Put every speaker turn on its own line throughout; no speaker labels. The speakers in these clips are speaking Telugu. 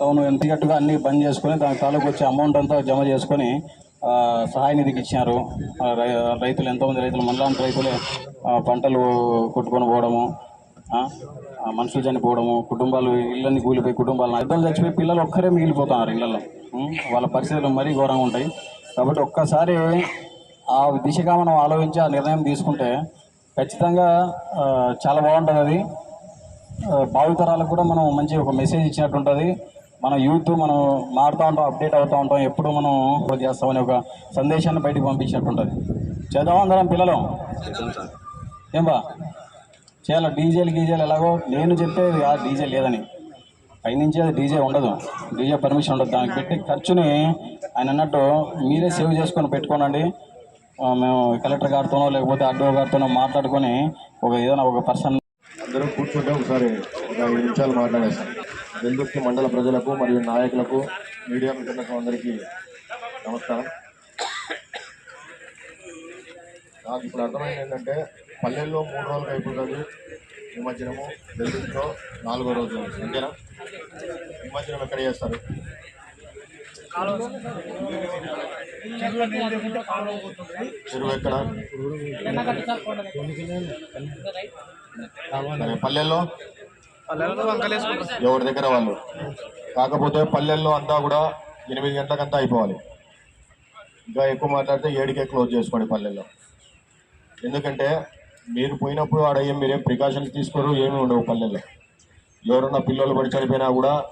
టౌన్ ఎంతగట్టుగా అన్ని బంద్ చేసుకొని దాని తాలూకు వచ్చే అమౌంట్ అంతా జమ చేసుకొని సహాయ నిధికి ఇచ్చినారు. రై- రైతులు ఎంతోమంది రైతులు మనలాంటి రైతులే పంటలు కొట్టుకొని పోవడము మనుషులు చనిపోవడము కుటుంబాలు ఇళ్ళని కూలిపోయి కుటుంబాలు ఇద్దరు చచ్చిపోయి పిల్లలు ఒక్కరే మిగిలిపోతున్నారు ఇళ్ళల్లో ఉం? వాళ్ళ పరిస్థితులు మరీ ఘోరంగా ఉంటాయి. కాబట్టి ఒక్కసారి ఆ దిశగా మనం ఆలోచించి ఆ నిర్ణయం తీసుకుంటే ఖచ్చితంగా చాలా బాగుంటుంది అది. భావితరాలకు కూడా మనం మంచి ఒక మెసేజ్ ఇచ్చినట్టు ఉంటుంది. మన యూత్ మనం మారుతూ ఉంటాం అప్డేట్ అవుతూ ఉంటాం ఎప్పుడు మనం చేస్తామని ఒక సందేశాన్ని బయటకు పంపించినట్టు ఉంటుంది. చేద్దాం అందరం పిల్లలు? ఏం బా? చేయాలి? డీజేలు గీజేలు ఎలాగో? నేను చెప్పేది ఆ డీజే లేదని. పైనుంచి అది డీజే ఉండదు. డీజే పర్మిషన్ ఉండదు. దానికి పెట్టి ఖర్చుని ఆయన అన్నట్టు మీరే సేవ్ చేసుకొని పెట్టుకోనండి. మేము కలెక్టర్ గారితోనో లేకపోతే ఆర్డీఓ గారితోనో మాట్లాడుకొని ఒక ఏదైనా ఒక పర్సన్
అందరూ కూర్చుంటే ఒకసారి ఒక ఐదు నిమిషాలు మాట్లాడేస్తాం వెల్దుర్తి మండల ప్రజలకు మరియు నాయకులకు మీడియా మిత్రులకు అందరికీ నమస్కారం. నాకు ఇప్పుడు అర్థమైంది ఏంటంటే పల్లెల్లో మూడు రోజులు అయిపోతుంది. నిమజ్జనము వెల్దుర్తిలో నాలుగో రోజు అంతేనా నిమజ్జనం ఎక్కడ చేస్తారు? చెరువు ఎక్కడ? పల్లెల్లో? ఎవరి దగ్గర వాళ్ళు? కాకపోతే పల్లెల్లో అంతా కూడా ఎనిమిది గంటలకంతా అయిపోవాలి. ఇంకా ఎక్కువ మాట్లాడితే ఏడుకే క్లోజ్ చేసుకోండి పల్లెల్లో. ఎందుకంటే మీరు పోయినప్పుడు ఆడ ఏం మీరేం ప్రికాషన్స్ తీసుకోరు ఏమీ ఉండవు పల్లెల్లో. ఎవరన్నా పిల్లలు పడి చనిపోయినా కూడా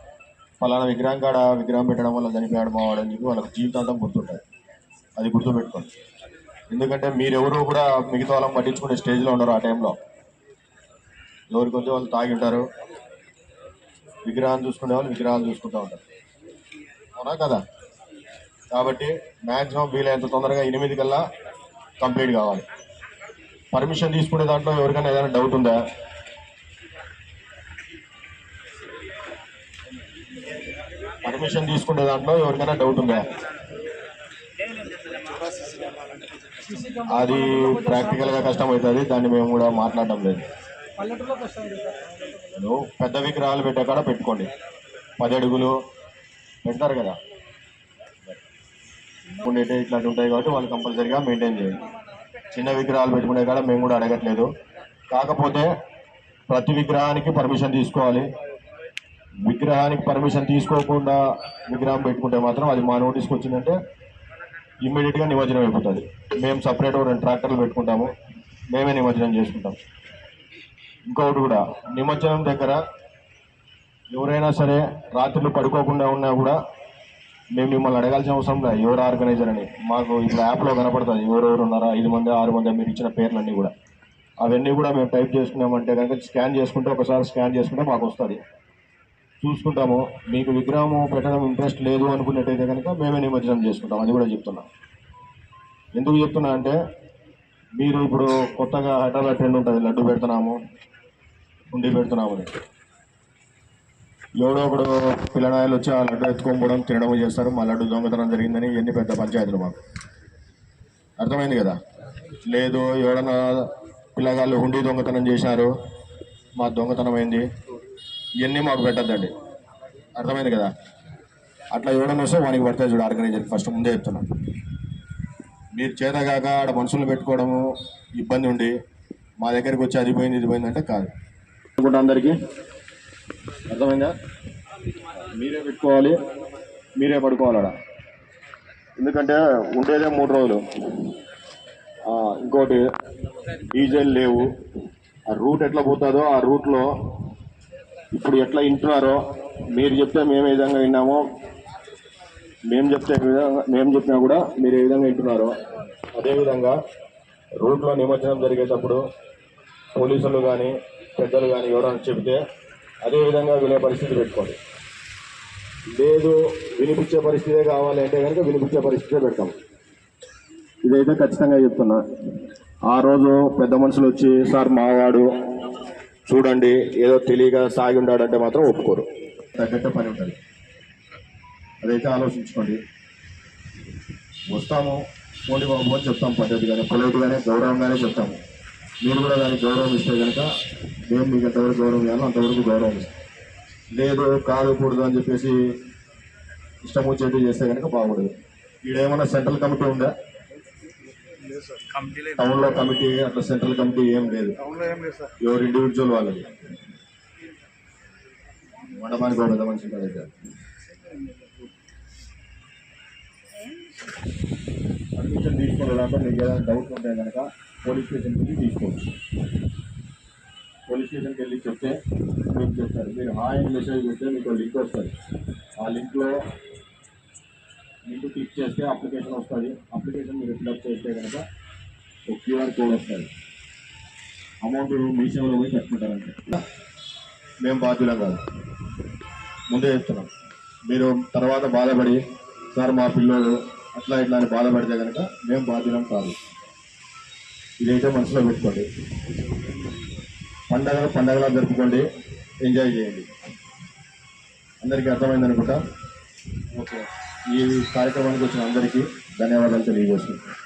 పలానా విగ్రహం కాడ విగ్రహం పెట్టడం వల్ల చనిపోయాడు మావాడు అని చెప్పి వాళ్ళకి జీవితాంతం గుర్తుంటుంది. అది గుర్తుపెట్టుకోండి. ఎందుకంటే మీరెవరూ కూడా మిగతా వాళ్ళని పట్టించుకునే స్టేజ్లో ఉండరు ఆ టైంలో. ఎవరికి వచ్చి వాళ్ళు తాగి ఉంటారు. విగ్రహాన్ని చూసుకునే వాళ్ళు విగ్రహాలు చూసుకుంటూ ఉంటారు. అవునా కదా? కాబట్టి మ్యాక్సిమం వీలైనంత తొందరగా ఎనిమిది కల్లా కంప్లీట్ కావాలి. పర్మిషన్ తీసుకునే దాంట్లో ఎవరికైనా ఏదైనా డౌట్ ఉందా? పర్మిషన్ తీసుకునే దాంట్లో ఎవరికైనా డౌట్ ఉందా? అది ప్రాక్టికల్గా కష్టం అవుతుంది దాన్ని మేము కూడా మాట్లాడడం లేదు. నువ్వు పెద్ద విగ్రహాలు పెట్టాక పెట్టుకోండి. పది అడుగులు పెడతారు కదా. ఉండేటి ఇట్లాంటి ఉంటాయి కాబట్టి వాళ్ళు కంపల్సరీగా మెయింటైన్ చేయాలి. చిన్న విగ్రహాలు పెట్టుకునే కాడ మేము కూడా అడగట్లేదు. కాకపోతే ప్రతి విగ్రహానికి పర్మిషన్ తీసుకోవాలి. విగ్రహానికి పర్మిషన్ తీసుకోకుండా విగ్రహం పెట్టుకుంటే మాత్రం అది మా నోటీస్కి వచ్చిందంటే ఇమ్మీడియట్గా నిమజ్జనం అయిపోతుంది. మేము సపరేట్ రెండు ట్రాక్టర్లు పెట్టుకుంటాము. మేమే నిమజ్జనం చేసుకుంటాం. ఇంకొకటి కూడా నిమజ్జనం దగ్గర ఎవరైనా సరే రాత్రులు పడుకోకుండా ఉన్నా కూడా మేము మిమ్మల్ని అడగాల్సిన అవసరం లేదు. ఎవరు ఆర్గనైజర్ అని. మాకు ఇప్పుడు యాప్లో కనపడుతుంది. ఎవరెవరు ఉన్నారా? ఐదు మంది ఆరు మంది మీరు ఇచ్చిన పేర్లన్నీ కూడా. అవన్నీ కూడా మేము టైప్ చేసుకున్నామంటే కనుక స్కాన్ చేసుకుంటే ఒకసారి స్కాన్ చేసుకుంటే మాకు వస్తుంది. చూసుకుంటాము. మీకు విగ్రహం పెట్టడం ఇంట్రెస్ట్ లేదు అనుకున్నట్టయితే కనుక మేమే నిమజ్జనం చేసుకుంటాం. అది కూడా చెప్తున్నా. ఎందుకు చెప్తున్నా అంటే మీరు ఇప్పుడు కొత్తగా హైదరాబాద్ ట్రెండ్ ఉంటుంది. లడ్డు పెడుతున్నాము ఉండి పెడుతున్నాము అని ఎవడో ఒకడు పిల్లనాయలు వచ్చి ఆ లడ్డు ఎత్తుకొని పోవడం తినడం చేస్తారు? మా లడ్డు దొంగతనం జరిగిందని ఇవన్నీ పెద్ద పంచాయతీలు మాకు. అర్థమైంది కదా? లేదు ఎవడన్నా పిల్లగాళ్ళు హుండీ దొంగతనం చేశారు మా దొంగతనం అయింది. ఇవన్నీ మాకు పెట్టద్దండి. అర్థమైంది కదా? అట్లా ఎవడన్నా వస్తే వానికి పడతాయి చూడు ఆర్గనైజర్ ఫస్ట్ ముందే చెప్తున్నా. మీరు చేతగాక ఆడ మనుషులు పెట్టుకోవడము ఇబ్బంది ఉండి మా దగ్గరికి వచ్చి అది పోయింది ఇది పోయిందంటే కాదు. అందరికీ అర్థమైందా? మీరే పెట్టుకోవాలి మీరే పడుకోవాలి ఎందుకంటే ఉండేదే మూడు రోజులు. ఇంకోటి డీజిల్ లేవు. ఆ రూట్ ఎట్లా పోతుందో ఆ రూట్లో ఇప్పుడు ఎట్లా వింటున్నారో మీరు చెప్తే మేము ఏ విధంగా విన్నామో మేము చెప్తే విధంగా మేము చెప్పినా కూడా మీరు ఏ విధంగా వింటున్నారో అదేవిధంగా రూట్లో నిమజ్జనం జరిగేటప్పుడు పోలీసులు కానీ పెద్దలు కానీ ఎవరైనా చెబితే అదే విధంగా వినే పరిస్థితి పెట్టుకోండి. లేదు వినిపించే పరిస్థితే కావాలి అంటే కనుక వినిపించే పరిస్థితే పెడతాం. ఇదైతే ఖచ్చితంగా చెప్తున్నా. ఆ రోజు పెద్ద మనుషులు వచ్చి సార్ మావాడు చూడండి ఏదో తెలియక సాగి ఉన్నాడంటే మాత్రం ఒప్పుకోరు. తగ్గట్టే పని ఉంటుంది. అదైతే ఆలోచించుకోండి. వస్తాము పోండి బాబు అని చెప్తాం పద్ధతిగానే పొలైట్గానే గౌరవంగానే చెప్తాము. మీరు కూడా దానికి గౌరవం ఇస్తే కనుక మేము మీకు ఎంతవరకు గౌరవం ఇవ్వాలో అంతవరకు గౌరవం ఇస్తాం లేదు కాదు కూడదు అని చెప్పేసి ఇష్టం వచ్చేట్టు చేస్తే కనుక బాగుండదు. ఈడేమన్నా సెంట్రల్ కమిటీ ఉందా? టౌన్లో కమిటీ అట్లా సెంట్రల్ కమిటీ ఏం లేదు. ఎవరు ఇండివిజువల్ వాళ్ళది? మండపానికి ఒక పెద్ద మనిషి పర్మిషన్ తీసుకునే మీకు ఏదైనా డౌట్ ఉంటే కనుక పోలీస్ స్టేషన్కి వెళ్ళి తీసుకోవచ్చు. పోలీస్ స్టేషన్కి వెళ్ళి చెప్తే మీకు చెప్తారు. మీరు హాయ్ అని మెసేజ్ పెడితే మీకు లింక్ వస్తుంది. ఆ లింక్లో లింక్ క్లిక్ చేస్తే అప్లికేషన్ వస్తుంది. అప్లికేషన్ మీరు ఫిల్అప్ చేస్తే కనుక ఒక క్యూఆర్ కోడ్ వస్తుంది. అమౌంట్ మీ సేవలో పోయి కట్టుకుంటారంటే. మేము బాధ్యులం కాదు. ముందే చెప్తున్నాం. మీరు తర్వాత బాధపడి సార్ మా పిల్లలు అట్లా ఇట్లా అని బాధపడితే కనుక మేము బాధ్యులం కాదు. ఇదైతే మనసులో పెట్టుకోండి. పండగలు పండగలా జరుపుకోండి. ఎంజాయ్ చేయండి. అందరికీ అర్థమైంది అనుకుంటా? ఓకే. ఈ కార్యక్రమానికి వచ్చిన అందరికీ ధన్యవాదాలు తెలియజేస్తున్నాను?